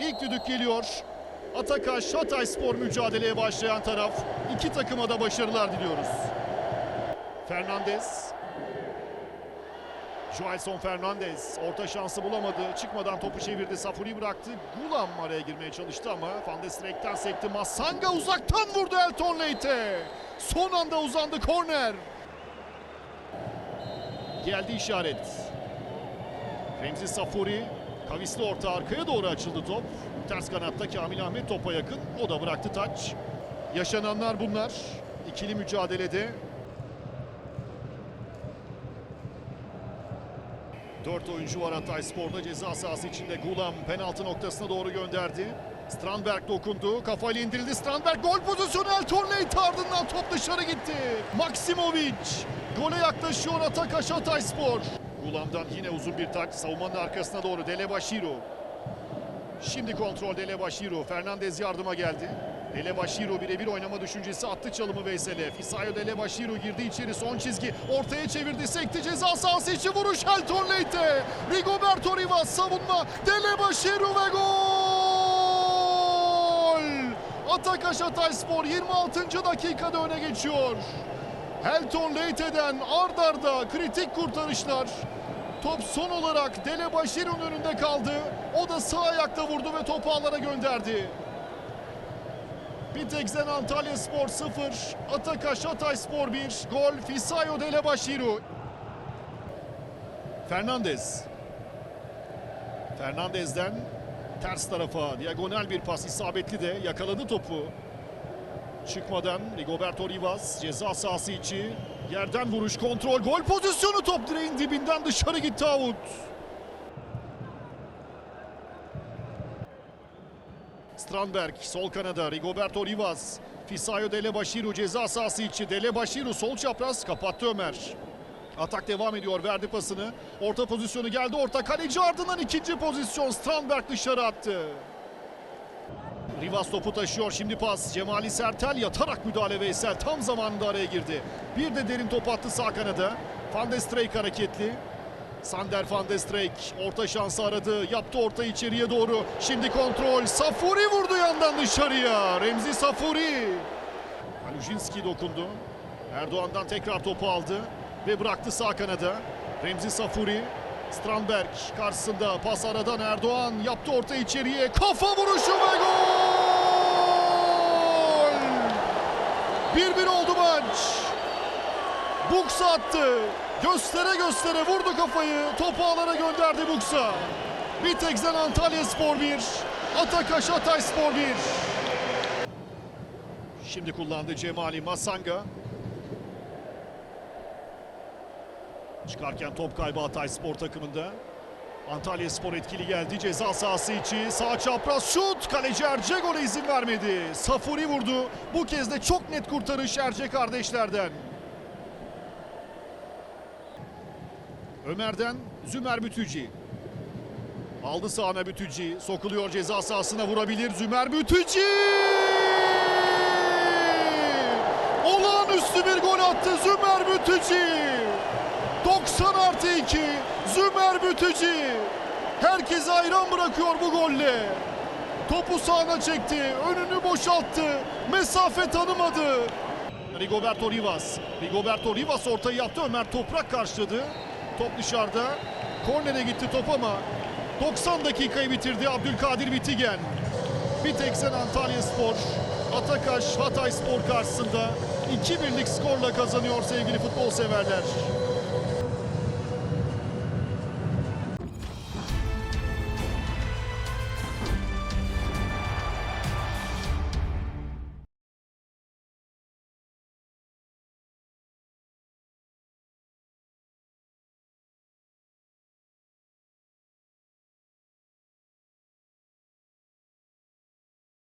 İlk düdük geliyor. Atakaş Hatay Spor mücadeleye başlayan taraf. İki takıma da başarılar diliyoruz. Fernandez. Joelson Fernandez orta şansı bulamadı. Çıkmadan topu çevirdi. Safuri bıraktı. Gulam araya girmeye çalıştı ama Van de Streek'ten sekti. Masanga uzaktan vurdu Elton Leite. Son anda uzandı korner. Geldi işaret. Remzi Safuri kavisli orta arkaya doğru açıldı top. Ters kanatta Kamil Ahmet topa yakın. O da bıraktı taç. Yaşananlar bunlar. İkili mücadelede. Dört oyuncu var Hatay Spor'da ceza sahası içinde. Gulam penaltı noktasına doğru gönderdi. Strandberg dokundu. Kafayla indirildi. Strandberg gol pozisyonu. Elton Leite ardından top dışarı gitti. Maksimovic gole yaklaşıyor Atakaş Hatay Spor. Gulam'dan yine uzun bir taç. Savunmanın arkasına doğru Delebaşiro. Şimdi kontrol Delebaşiro. Fernandez yardıma geldi. Delebaşiro birebir oynama düşüncesi attı çalımı Veysel'e. Fisayo Delebaşiro girdi içeri son çizgi. Ortaya çevirdi sekti ceza sahası içi vuruş Elton Leite. Rigoberto Rivas savunma. Delebaşiro ve gol! Atakaş Hatay Spor 26. dakikada öne geçiyor. Helton Leite'den ard arda kritik kurtarışlar. Top son olarak Dele Başir'in önünde kaldı. O da sağ ayakta vurdu ve topu ağlara gönderdi. Bitekzen Antalya Spor 0, Atakaş Hatay Spor 1, gol Fisayo Dele Başiru. Fernandez. Fernandez'den ters tarafa diagonal bir pas isabetli de yakaladı topu. Çıkmadan Rigoberto Rivas ceza sahası içi yerden vuruş kontrol gol pozisyonu top direğin dibinden dışarı gitti out. Strandberg sol kanada Rigoberto Rivas Fisayo Delebaşiru ceza sahası içi Delebaşiru sol çapraz kapattı Ömer. Atak devam ediyor verdi pasını. Orta pozisyonu geldi orta kaleci ardından ikinci pozisyon Strandberg dışarı attı. Rivas topu taşıyor şimdi pas. Cemali Sertel yatarak müdahale Veysel tam zamanında araya girdi. Bir de derin top attı sağ kanada. Van de Streek hareketli. Sander Van de Streek orta şansı aradı. Yaptı orta içeriye doğru. Şimdi kontrol. Safuri vurdu yandan dışarıya. Remzi Safuri. Kalujinski dokundu. Erdoğan'dan tekrar topu aldı. Ve bıraktı sağ kanada. Remzi Safuri. Strandberg karşısında pas aradan Erdoğan yaptı orta içeriye. Kafa vuruşu ve gol! 1-1 oldu maç. Buksa attı. Göstere göstere vurdu kafayı. Topu ağlara gönderdi Buksa. Bitekzen Antalya Spor 1. Atakaş Hatay Spor 1. Şimdi kullandı Cemali Masanga. Çıkarken top kaybı Hatay Spor takımında. Antalya Spor etkili geldi. Ceza sahası içi. Sağ çapraz şut. Kaleci Erce gole izin vermedi. Safuri vurdu. Bu kez de çok net kurtarış Erce kardeşlerden. Ömer'den Zümer Bütücü. Aldı sağına Bütücü. Sokuluyor ceza sahasına vurabilir. Zümer Bütücü! Olağanüstü bir gol attı Zümer Bütücü. 90 artı 2 Zümer Bütücü. Herkese hayran bırakıyor bu golle. Topu sağına çekti. Önünü boşalttı. Mesafe tanımadı. Rigoberto Rivas. Rigoberto Rivas ortayı yaptı. Ömer Toprak karşıladı. Top dışarıda. Kornere gitti top ama 90 dakikayı bitirdi Abdülkadir Bitigen. Biteksen Antalya Spor, Atakaş Hatay Spor karşısında 2 birlik skorla kazanıyor sevgili futbol severler.